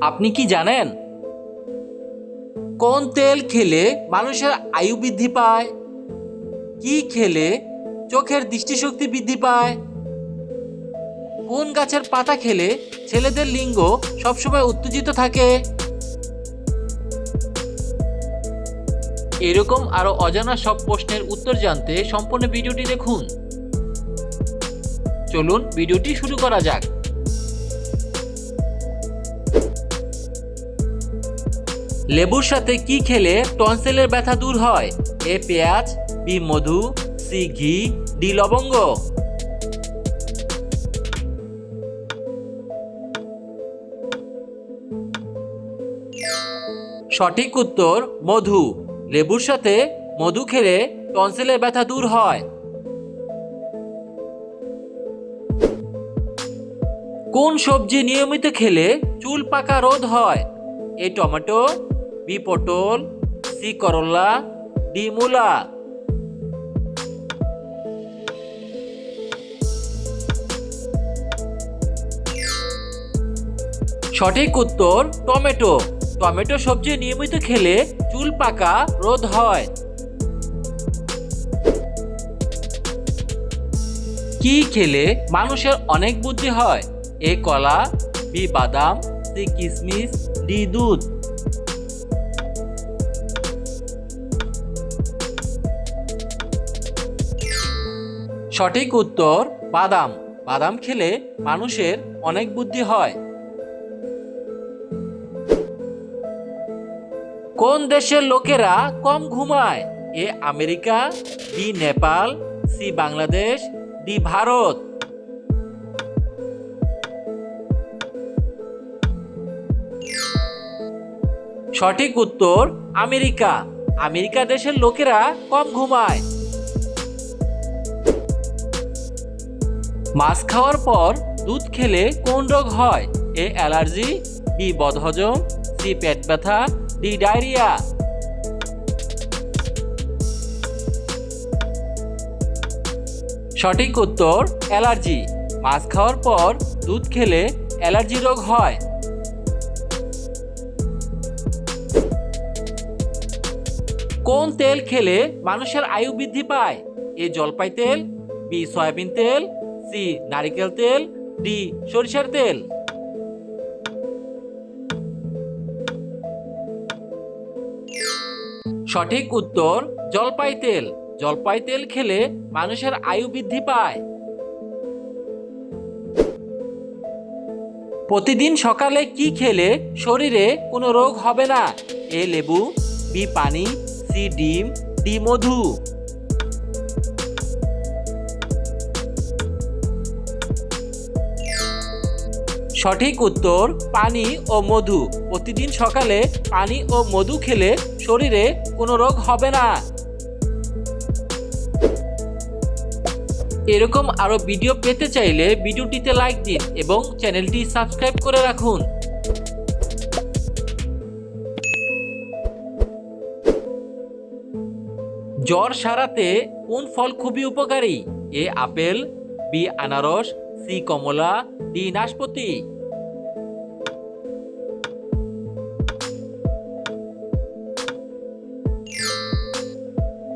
আপনি কি জানেন? কোন তেল খেলে মানুষের আয়ু বৃদ্ধি পায়? কি খেলে চোখের দৃষ্টিশক্তি বৃদ্ধি পায়? কোন গাছের পাতা খেলে ছেলেদের লিঙ্গ সবসময় উত্তেজিত থাকে? এরকম আরও অজানা সব প্রশ্নের উত্তর জানতে সম্পূর্ণ ভিডিওটি দেখুন। চলুন ভিডিওটি শুরু করা যাক। লেবুর সাথে কি খেলে টনসেলের ব্যথা দূর হয়? এ পেঁয়াজ, বি মধু, সি ঘি, ডি লবঙ্গ। সঠিক উত্তর, মধু। লেবুর সাথে মধু খেলে টনসিলের ব্যথা দূর হয়। কোন সবজি নিয়মিত খেলে চুল পাকা রোধ হয়? এ টমেটো বি পটল সি করলা ডি মূলা সঠিক উত্তর, টমেটো। টমেটো সবজি নিয়মিত খেলে চুল পাকা রোধ হয়। কি খেলে মানুষের অনেক বুদ্ধি হয়? এ কলা, বি বাদাম, সি কিশমিশ ডি দুধ। সঠিক উত্তর বাদাম। বাদাম খেলে মানুষের অনেক বুদ্ধি হয়। কোন দেশের লোকেরা কম ঘুমায়? A America, B Nepal, C Bangladesh, D Bharat. সঠিক উত্তর আমেরিকা। আমেরিকা দেশের লোকেরা কম ঘুমায়। মাছ খাওয়ার পর দুধ খেলে কোন রোগ হয়? এ অ্যালার্জি, বি বদহজম, সি পেট ব্যথা, ডি ডায়রিয়া। সঠিক উত্তর, অ্যালার্জি। মাছ খাওয়ার পর দুধ খেলে অ্যালার্জি রোগ হয়। কোন তেল খেলে মানুষের আয়ু বৃদ্ধি পায়? এ জলপাই তেল, বি সয়াবিন তেল সি, নারিকেল তেল, ডি, সরিষার তেল। সঠিক উত্তর, জলপাই তেল। জলপাই তেল খেলে মানুষের আয়ু বৃদ্ধি পায়। প্রতিদিন সকালে কি খেলে শরীরে কোনো রোগ হবে না? এ লেবু, বি পানি, সি ডিম, ডি মধু। সঠিক উত্তর পানি ও মধু। প্রতিদিন সকালে পানি ও মধু খেলে শরীরে কোনো রোগ হবে না। এরকম আরও ভিডিও পেতে চাইলে ভিডিওটিতে লাইক দিন এবং চ্যানেলটি সাবস্ক্রাইব করে রাখুন। জ্বর সারাতে কোন ফল খুবই উপকারী? এ আপেল, বি আনারস, সি কমলা ডি নাশপাতি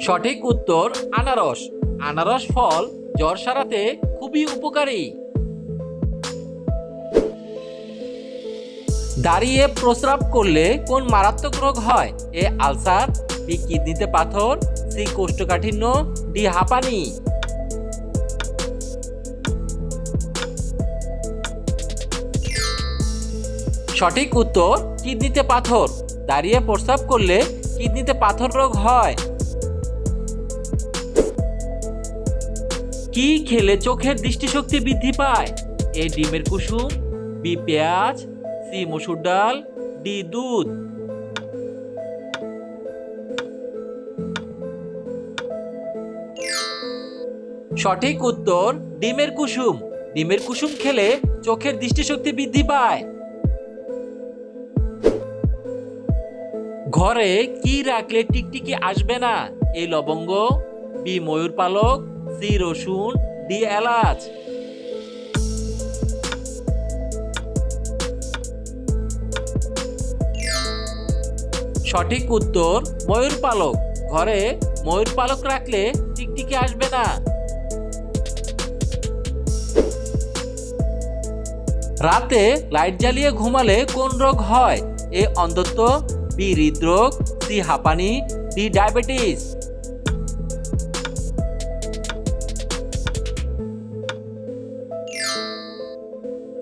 সঠিক উত্তর, আনারস। আনারস ফল জ্বর সারাতে খুবই উপকারী। দাঁড়িয়ে প্রস্রাব করলে কোন মারাত্মক রোগ হয়? এ আলসার, বি কিডনিতে পাথর, সি কোষ্ঠকাঠিন্য, ডি হাঁপানি। সঠিক উত্তর, কিডনিতে পাথর। দাঁড়িয়ে প্রস্রাব করলে কিডনিতে পাথর রোগ হয়। কি খেলে চোখের দৃষ্টিশক্তি বৃদ্ধি পায়? এ ডিমের কুসুম, বি পেঁয়াজ, সি মসুর ডাল, ডি দুধ। সঠিক উত্তর, ডিমের কুসুম। ডিমের কুসুম খেলে চোখের দৃষ্টিশক্তি বৃদ্ধি পায়। ঘরে কি রাখলে টিকটিকি আসবে না? এই লবঙ্গ, বি ময়ূর পালক, সি রসুন, ডি এলাচ। সঠিক উত্তর, ময়ূর পালক। ঘরে ময়ূর পালক রাখলে টিকটিকি আসবে না। রাতে লাইট জ্বালিয়ে ঘুমালে কোন রোগ হয়? এ অন্ধত্ব বি হৃদরোগ সি হাঁপানি ডি ডায়াবেটিস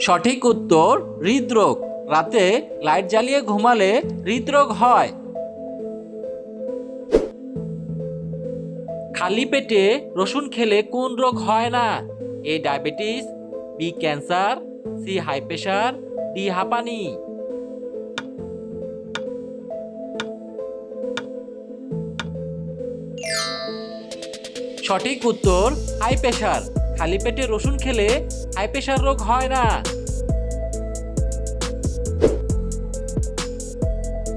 সঠিক উত্তর হৃদরোগ রাতে লাইট জ্বালিয়ে ঘুমালে হৃদরোগ হয়। খালি পেটে রসুন খেলে কোন রোগ হয় না? A diabetes B cancer C high pressure D হাঁপানি। সঠিক উত্তর হাই প্রেশার খালি পেটে রসুন খেলে হাই প্রেশার রোগ হয় না।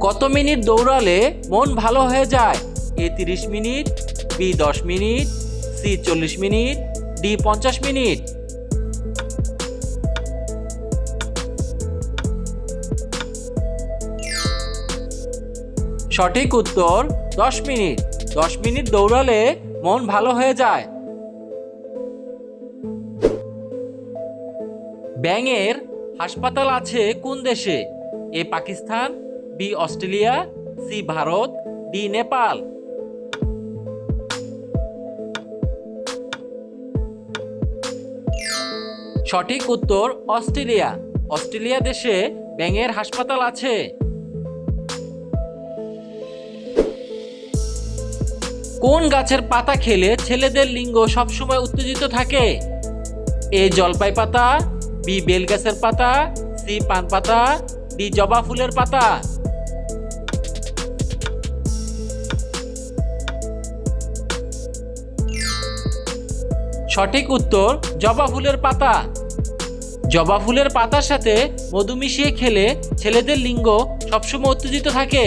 কত মিনিট দৌড়ালে মন ভালো হয়ে যায়? এ তিরিশ মিনিট, বি দশ মিনিট, সি চল্লিশ মিনিট, ডি পঞ্চাশ মিনিট। সঠিক উত্তর, দশ মিনিট। দশ মিনিট দৌড়ালে মন ভালো হয়ে যায়। ব্যাঙের হাসপাতাল আছে কোন দেশে? A Pakistan, B Australia, C Bharat, D Nepal. সঠিক উত্তর অস্ট্রেলিয়া। অস্ট্রেলিয়া দেশে ব্যাঙের হাসপাতাল আছে। কোন গাছের পাতা খেলে ছেলেদের লিঙ্গ সবসময় উত্তেজিত থাকে? এ জলপাই পাতা, বি বেল গাছের পাতা, সি পান পাতা, ডি জবা ফুলের পাতা। সঠিক উত্তর, জবা ফুলের পাতা। জবা ফুলের পাতার সাথে মধু মিশিয়ে খেলে ছেলেদের লিঙ্গ সবসময় উত্তেজিত থাকে।